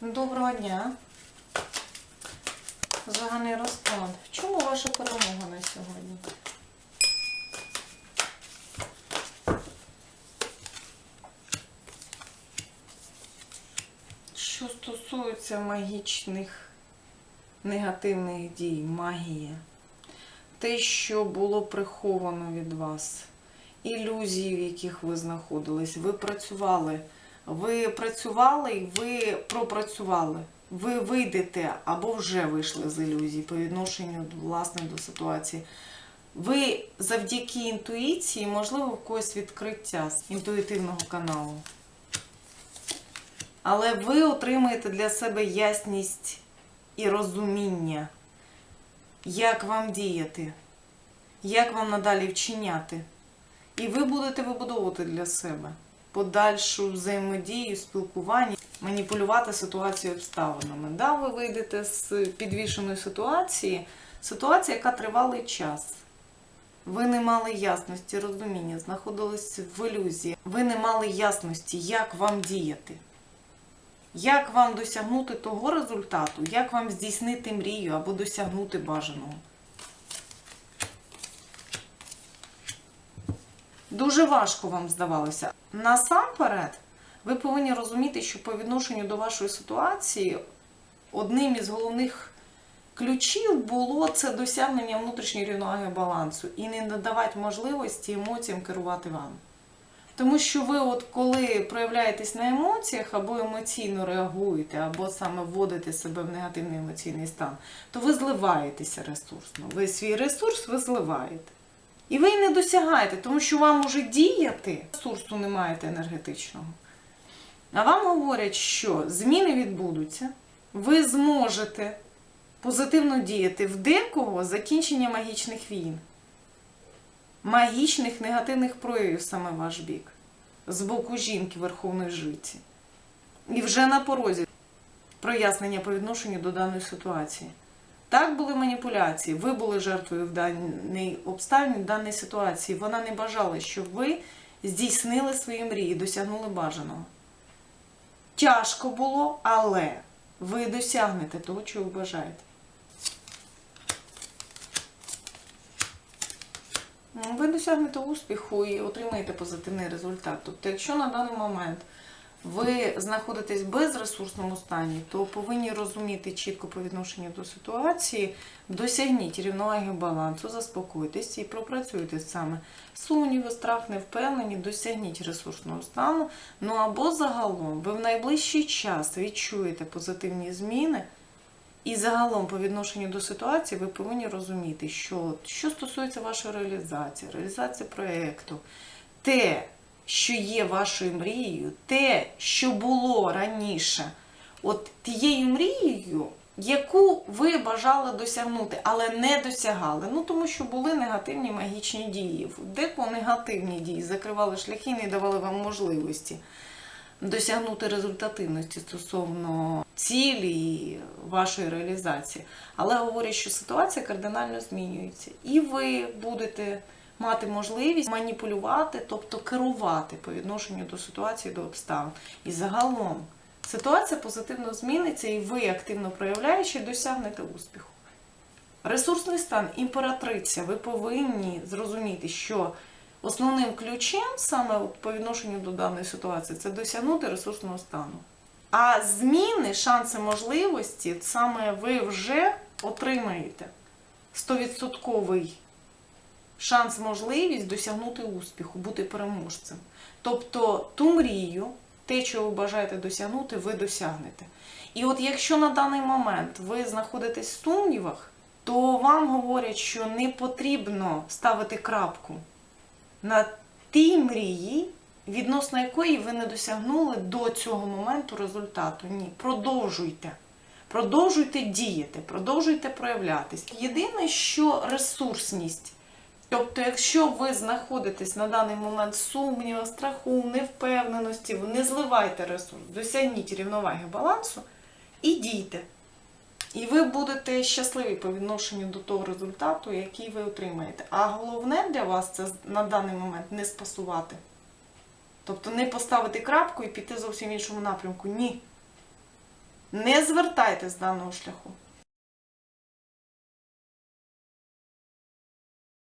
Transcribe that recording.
Доброго дня. Загальний розклад. В чому ваша перемога на сьогодні? Що стосується магічних негативних дій, магія, те, що було приховано від вас, ілюзії, в яких ви знаходились, ви працювали. Ви працювали і ви пропрацювали. Ви вийдете або вже вийшли з ілюзій по відношенню власне до ситуації. Ви завдяки інтуїції, можливо, в когось відкриття з інтуїтивного каналу. Але ви отримаєте для себе ясність і розуміння, як вам діяти, як вам надалі вчиняти. І ви будете вибудовувати для себе подальшу взаємодію, спілкування, маніпулювати ситуацією обставинами. Да, ви вийдете з підвішеної ситуації, ситуація, яка тривалий час. Ви не мали ясності, розуміння, знаходились в ілюзії. Ви не мали ясності, як вам діяти. Як вам досягнути того результату, як вам здійснити мрію або досягнути бажаного. Дуже важко вам здавалося. Насамперед, ви повинні розуміти, що по відношенню до вашої ситуації одним із головних ключів було це досягнення внутрішньої рівноваги балансу і не надавати можливості емоціям керувати вами. Тому що ви, от коли проявляєтесь на емоціях, або емоційно реагуєте, або саме вводите себе в негативний емоційний стан, то ви зливаєтеся ресурсно. Ви свій ресурс ви зливаєте. І ви не досягаєте, тому що вам уже діяти, ресурсу не маєте енергетичного. А вам говорять, що зміни відбудуться, ви зможете позитивно діяти в декого закінчення магічних війн, магічних негативних проявів саме ваш бік, з боку жінки Верховної житті. І вже на порозі прояснення по відношенню до даної ситуації. Так були маніпуляції. Ви були жертвою в даній обставині, в даній ситуації. Вона не бажала, щоб ви здійснили свої мрії, досягнули бажаного. Тяжко було, але ви досягнете того, чого ви бажаєте. Ви досягнете успіху і отримаєте позитивний результат. Тобто, якщо на даний момент ви знаходитесь в безресурсному стані, то повинні розуміти чітко по відношенню до ситуації, досягніть рівноваги балансу, заспокойтесь і пропрацюйте саме сумніви, страх, невпевнені, досягніть ресурсного стану. Ну або загалом ви в найближчий час відчуєте позитивні зміни. І загалом по відношенню до ситуації ви повинні розуміти, що що стосується вашої реалізації, реалізації проєкту, те, що є вашою мрією, те, що було раніше, от тією мрією, яку ви бажали досягнути, але не досягали. Ну тому що були негативні магічні дії. Декого негативні дії закривали шляхи, не давали вам можливості досягнути результативності стосовно цілі вашої реалізації. Але говорять, що ситуація кардинально змінюється. І ви будете мати можливість маніпулювати, тобто керувати по відношенню до ситуації, до обставин. І загалом ситуація позитивно зміниться, і ви, активно проявляючи, досягнете успіху. Ресурсний стан, імператриця, ви повинні зрозуміти, що основним ключем саме по відношенню до даної ситуації це досягнути ресурсного стану. А зміни, шанси, можливості саме ви вже отримаєте 100% шанс, можливість досягнути успіху, бути переможцем. Тобто ту мрію, те, що ви бажаєте досягнути, ви досягнете. І от якщо на даний момент ви знаходитесь в сумнівах, то вам говорять, що не потрібно ставити крапку на тій мрії, відносно якої ви не досягнули до цього моменту результату. Ні, продовжуйте. Продовжуйте діяти, продовжуйте проявлятись. Єдине, що ресурсність. Тобто, якщо ви знаходитесь на даний момент в сумнівах, страху, невпевненості, ви не зливайте ресурс, досягніть рівноваги балансу і дійте. І ви будете щасливі по відношенню до того результату, який ви отримаєте. А головне для вас це на даний момент не спасувати. Тобто не поставити крапку і піти зовсім в іншому напрямку. Ні. Не звертайте з даного шляху.